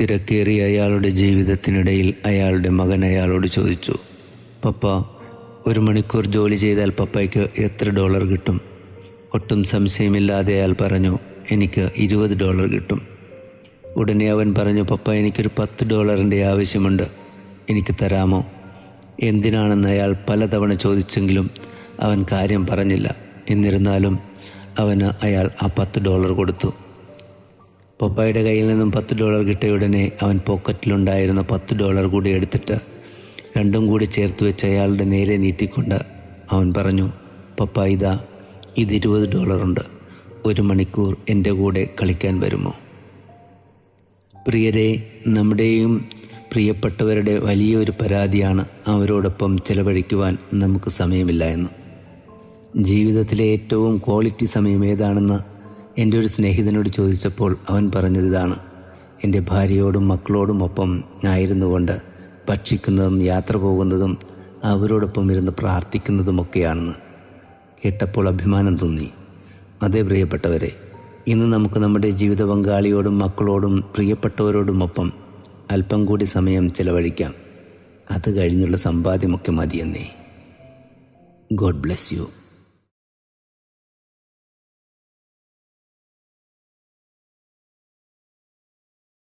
തിരക്കേറിയ അയാളുടെ ജീവിതത്തിനിടയിൽ അയാളുടെ മകൻ അയാളോട് ചോദിച്ചു പപ്പ ഒരു മണിക്കൂർ ജോലി ചെയ്താൽ പപ്പയ്ക്ക് എത്ര ഡോളർ കിട്ടും? ഒട്ടും സംശയമില്ലാതെ അയാൾ പറഞ്ഞു എനിക്ക് ഇരുപത് ഡോളർ കിട്ടും. ഉടനെ അവൻ പറഞ്ഞു പപ്പ എനിക്കൊരു പത്ത് ഡോളറിന്റെ ആവശ്യമുണ്ട്. എനിക്ക് തരാമോ? എന്തിനാണെന്ന് അയാൾ പലതവണ ചോദിച്ചെങ്കിലും അവൻ കാര്യം പറഞ്ഞില്ല. എന്നിരുന്നാലും അവന് അയാൾ ആ പത്ത് ഡോളർ കൊടുത്തു. പപ്പായുടെ കയ്യിൽ നിന്നും പത്ത് ഡോളർ കിട്ടിയ ഉടനെ അവൻ പോക്കറ്റിലുണ്ടായിരുന്ന പത്ത് ഡോളർ കൂടി എടുത്തിട്ട് രണ്ടും കൂടി ചേർത്ത് വെച്ച് അയാളുടെ നേരെ നീട്ടിക്കൊണ്ട് അവൻ പറഞ്ഞു പപ്പ ഇതാ ഇത് ഇരുപത് ഡോളറുണ്ട് ഒരു മണിക്കൂർ എന്റെ കൂടെ കളിക്കാൻ വരുമോ? പ്രിയരെ നമ്മുടെയും പ്രിയപ്പെട്ടവരുടെ വലിയൊരു പരാതിയാണ് അവരോടൊപ്പം ചെലവഴിക്കുവാൻ നമുക്ക് സമയമില്ല എന്ന്. ജീവിതത്തിലെ ഏറ്റവും ക്വാളിറ്റി സമയം ഏതാണെന്ന് എന്റെ ഒരു സ്നേഹിതനോട് ചോദിച്ചപ്പോൾ അവൻ പറഞ്ഞത് എന്റെ ഭാര്യയോടും മക്കളോടും ഒപ്പം ആയിരുന്നുകൊണ്ട് ഭക്ഷിക്കുന്നതും യാത്ര പോകുന്നതും അവരോടൊപ്പം ഇരുന്ന് പ്രാർത്ഥിക്കുന്നതുമൊക്കെയാണെന്ന് കേട്ടപ്പോൾ അഭിമാനം തോന്നി. അതേ പ്രിയപ്പെട്ടവരെ ഇന്ന് നമുക്ക് നമ്മുടെ ജീവിത പങ്കാളിയോടും മക്കളോടും പ്രിയപ്പെട്ടവരോടുമൊപ്പം അല്പം കൂടി സമയം ചിലവഴിക്കാം. അത് കഴിഞ്ഞുള്ള സമ്പാദ്യമൊക്കെ മതിയെന്നേ. God bless you.